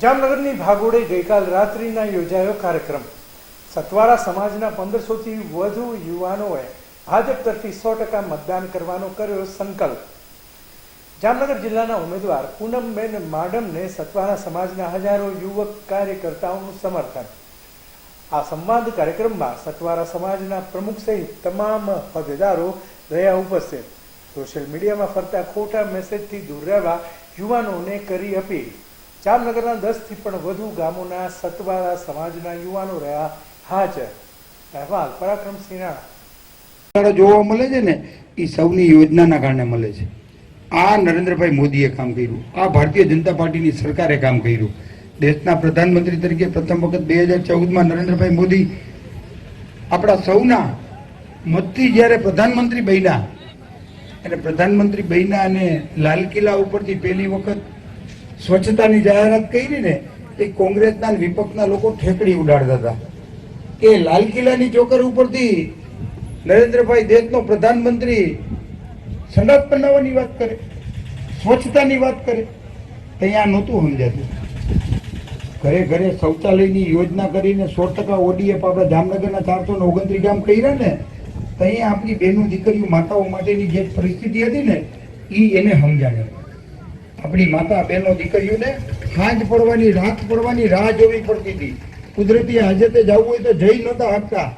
જામનગરની ભાગોળે ગઈકાલ રાત્રિના યોજાયો કાર્યક્રમ. સતવારા સમાજના પંદરસોથી વધુ યુવાનોએ ભાજપ તરફી સો ટકા મતદાન કરવાનો કર્યો સંકલ્પ. જામનગર જિલ્લાના ઉમેદવાર પૂનમબેન માડમને સતવારા સમાજના હજારો યુવક કાર્યકર્તાઓનું સમર્થન. આ સંવાદ કાર્યક્રમમાં સતવારા સમાજના પ્રમુખ સહિત તમામ હોદ્દેદારો રહ્યા ઉપસ્થિત. સોશિયલ મીડિયામાં ફરતા ખોટા મેસેજથી દૂર રહેવા યુવાનોને કરી અપીલ. જામનગરના દસથી પણ વધુ ગામોના સતવારા સમાજના યુવાનો રહ્યા હાજર. અહેવાલ પરાક્રમસિંહ રાણા જોવા મળે છે ને, એ સૌની યોજનાના કારણે મળે છે. આ નરેન્દ્રભાઈ મોદીએ કામ કર્યું. આ ભારતીય જનતા પાર્ટીની સરકારે કામ કર્યું. દેશના પ્રધાનમંત્રી તરીકે પ્રથમ વખત બે હજાર ચૌદમાં નરેન્દ્રભાઈ મોદી આપણા સૌના મતથી જ્યારે પ્રધાનમંત્રી બન્યા અને પ્રધાનમંત્રી બન્યા અને લાલ કિલ્લા ઉપરથી પહેલી વખત સ્વચ્છતાની જાહેરાત કરી ને એ કોંગ્રેસના વિપક્ષના લોકો ઠેકડી ઉડાડતા હતા. કે લાલ કિલ્લાની ચોકર ઉપરથી નરેન્દ્રભાઈ દેશનો પ્રધાનમંત્રી સંડાસ બનાવવાની વાત કરે, સ્વચ્છતાની વાત કરે ત્યાં નહોતું સમજાતું. ઘરે ઘરે શૌચાલયની યોજના કરીને સો ટકા ઓડીએફ આપણા જામનગરના ચારસો ને ઓગણત્રીસ ગામ કર્યા ને ત્યાં આપણી બહેનો દીકરીઓ માતાઓ માટેની જે પરિસ્થિતિ હતી ને એ એને સમજાણે આપણી માતા બહેનો દીકરીઓને સાંજ પડવાની, રાત પડવાની રાહ જોવી પડતી હતી. કુદરતી હાજતે જવું હોય તો જઈ નહોતા શકતા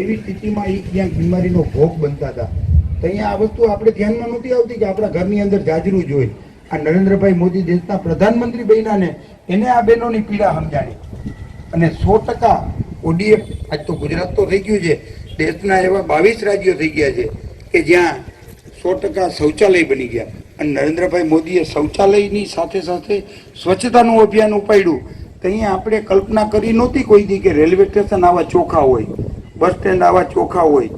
એવી સ્થિતિમાં એ ક્યાંક બીમારીનો ભોગ બનતા હતા. તો અહીંયા આ વસ્તુ આપણે ધ્યાનમાં નહોતી આવતી કે આપણા ઘરની અંદર જાજરું જોઈએ આ નરેન્દ્રભાઈ મોદી દેશના પ્રધાનમંત્રી બન્યાને એને આ બહેનોની પીડા સમજાણી. અને સો ટકા ઓડીએફ, આજ તો ગુજરાત તો થઈ ગયું છે, દેશના એવા બાવીસ રાજ્યો થઈ ગયા છે કે જ્યાં સો ટકા શૌચાલય બની ગયા. અને નરેન્દ્રભાઈ મોદીએ શૌચાલયની સાથે સાથે સ્વચ્છતાનું અભિયાન ઉપાડ્યું. તો અહીંયા આપણે કલ્પના કરી નહોતી કોઈ દી કે રેલવે સ્ટેશન આવા ચોખા હોય. બસ સ્ટેન્ડ આવા ચોખા હોય.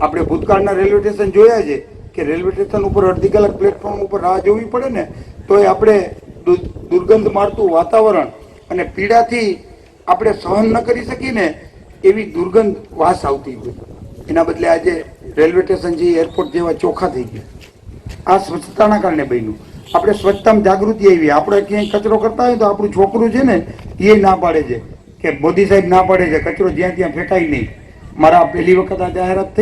આપણે ભૂતકાળના રેલવે સ્ટેશન જોયા છે કે રેલવે સ્ટેશન ઉપર અડધી કલાક પ્લેટફોર્મ ઉપર રાહ જોવી પડે ને, તોય આપણે દુર્ગંધ મારતું વાતાવરણ અને પીડાથી આપણે સહન ન કરી શકીને એવી દુર્ગંધ વાસ આવતી હોય. એના બદલે આજે રેલવે સ્ટેશન જે એરપોર્ટ જેવા ચોખ્ખા થઈ ગયા. આ સ્વચ્છતાના કારણે બન્યું. આપણે સ્વચ્છતામાં જાગૃતિ આવી. આપણે ક્યાંય કચરો કરતા હોય તો આપણું છોકરું છે ને, એ ના પાડે છે. કે મોદી સાહેબ ના પાડે છે. કચરો જ્યાં ત્યાં ફેંકાય નહીં. મારા પહેલી વખત આ જાહેરાત થઈ.